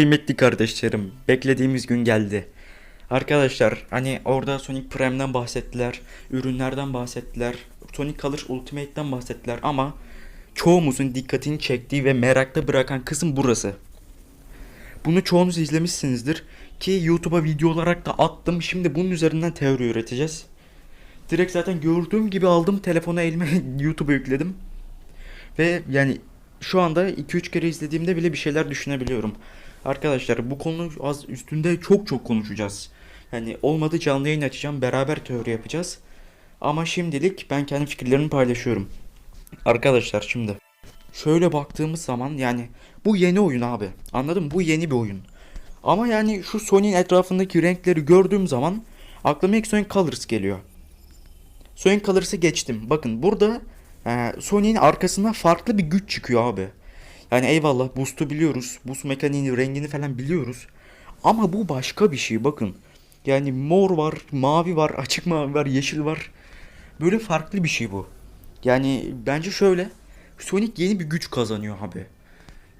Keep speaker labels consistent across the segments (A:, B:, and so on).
A: kıymetli kardeşlerim. Beklediğimiz gün geldi. Arkadaşlar hani orada Sonic Prime'den bahsettiler. Ürünlerden bahsettiler. Sonic Colors Ultimate'den bahsettiler ama çoğumuzun dikkatini çektiği ve merakta bırakan kısım burası. Bunu çoğunuz izlemişsinizdir ki YouTube'a video olarak da attım. Şimdi bunun üzerinden teori üreteceğiz. Direkt zaten gördüğüm gibi aldım telefona elime YouTube'a yükledim. Ve yani şu anda 2-3 kere izlediğimde bile bir şeyler düşünebiliyorum. Arkadaşlar bu konu az üstünde çok çok konuşacağız. Yani olmadı canlı yayın açacağım beraber teori yapacağız. Ama şimdilik ben kendi fikirlerimi paylaşıyorum. Arkadaşlar şimdi şöyle baktığımız zaman yani bu yeni oyun abi. Anladın mı? Bu yeni bir oyun. Ama yani şu Sony'nin etrafındaki renkleri gördüğüm zaman aklıma ilk Sonic Colors geliyor. Sonic Colors'ı geçtim. Bakın burada e, Sony'nin arkasında farklı bir güç çıkıyor abi. Yani eyvallah boost'u biliyoruz. Boost mekaniğini, rengini falan biliyoruz. Ama bu başka bir şey bakın. Yani mor var, mavi var, açık mavi var, yeşil var. Böyle farklı bir şey bu. Yani bence şöyle. Sonic yeni bir güç kazanıyor abi.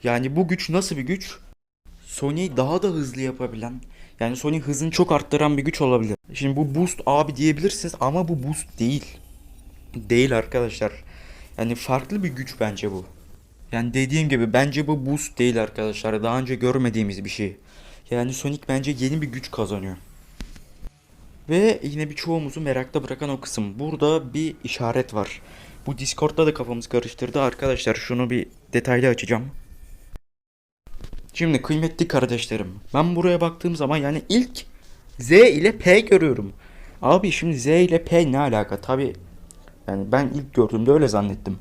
A: Yani bu güç nasıl bir güç? Sony'yi daha da hızlı yapabilen, yani Sony hızını çok arttıran bir güç olabilir. Şimdi bu boost abi diyebilirsiniz ama bu boost değil. Değil arkadaşlar. Yani farklı bir güç bence bu. Yani dediğim gibi bence bu boost değil arkadaşlar. Daha önce görmediğimiz bir şey. Yani Sonic bence yeni bir güç kazanıyor. Ve yine birçoğumuzu merakta bırakan o kısım. Burada bir işaret var. Bu Discord'da da kafamız karıştırdı arkadaşlar. Şunu bir detaylı açacağım. Şimdi kıymetli kardeşlerim. Ben buraya baktığım zaman yani ilk Z ile P görüyorum. Abi şimdi Z ile P ne alaka? Tabi yani ben ilk gördüğümde öyle zannettim.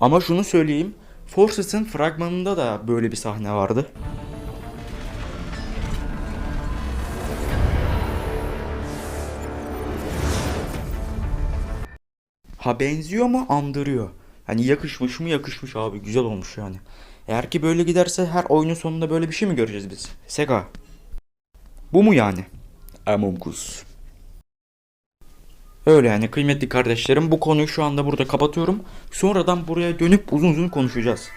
A: Ama şunu söyleyeyim. Forces'ın fragmanında da böyle bir sahne vardı. Ha benziyor mu? Andırıyor. Hani yakışmış mı? Yakışmış abi. Güzel olmuş yani. Eğer ki böyle giderse her oyunun sonunda böyle bir şey mi göreceğiz biz? Sega. Bu mu yani? Among Us. Öyle yani kıymetli kardeşlerim bu konuyu şu anda burada kapatıyorum. Sonradan buraya dönüp uzun uzun konuşacağız.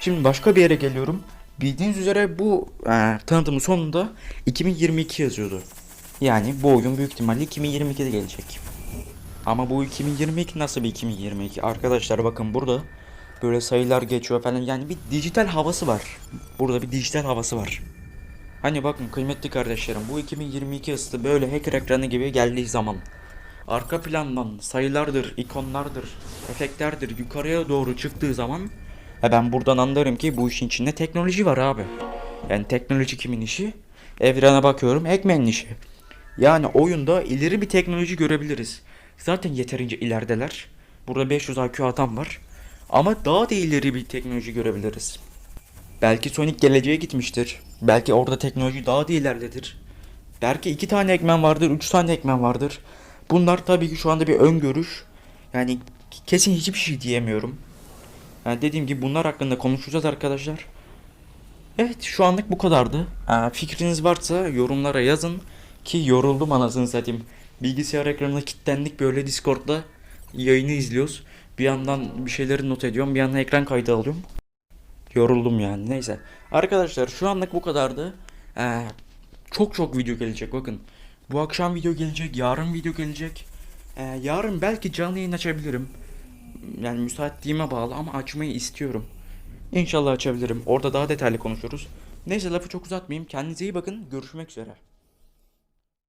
A: Şimdi başka bir yere geliyorum. Bildiğiniz üzere bu e, tanıtımın sonunda 2022 yazıyordu. Yani bu oyun büyük ihtimalle 2022'de gelecek. Ama bu 2022 nasıl bir 2022? Arkadaşlar bakın burada böyle sayılar geçiyor falan. Yani bir dijital havası var. Burada bir dijital havası var. Hani bakın kıymetli kardeşlerim bu 2022 ısı böyle hacker ekranı gibi geldiği zaman arka plandan sayılardır, ikonlardır, efektlerdir yukarıya doğru çıktığı zaman e ben buradan anlarım ki bu işin içinde teknoloji var abi. Yani teknoloji kimin işi? Evrene bakıyorum Hackman'in işi. Yani oyunda ileri bir teknoloji görebiliriz. Zaten yeterince ilerideler. Burada 500 IQ adam var. Ama daha da ileri bir teknoloji görebiliriz. Belki Sonic geleceğe gitmiştir. Belki orada teknoloji daha da ileridedir. Belki iki tane ekmen vardır, üç tane ekmen vardır. Bunlar tabii ki şu anda bir öngörüş. Yani kesin hiçbir şey diyemiyorum. Yani dediğim gibi bunlar hakkında konuşacağız arkadaşlar. Evet şu anlık bu kadardı. Ee, fikriniz varsa yorumlara yazın. Ki yoruldum anasını satayım. Bilgisayar ekranına kilitlendik böyle Discord'da yayını izliyoruz. Bir yandan bir şeyleri not ediyorum bir yandan ekran kaydı alıyorum. Yoruldum yani neyse. Arkadaşlar şu anlık bu kadardı. Ee, çok çok video gelecek bakın. Bu akşam video gelecek, yarın video gelecek. Ee, yarın belki canlı yayın açabilirim. Yani müsaitliğime bağlı ama açmayı istiyorum. İnşallah açabilirim. Orada daha detaylı konuşuruz. Neyse lafı çok uzatmayayım. Kendinize iyi bakın. Görüşmek üzere.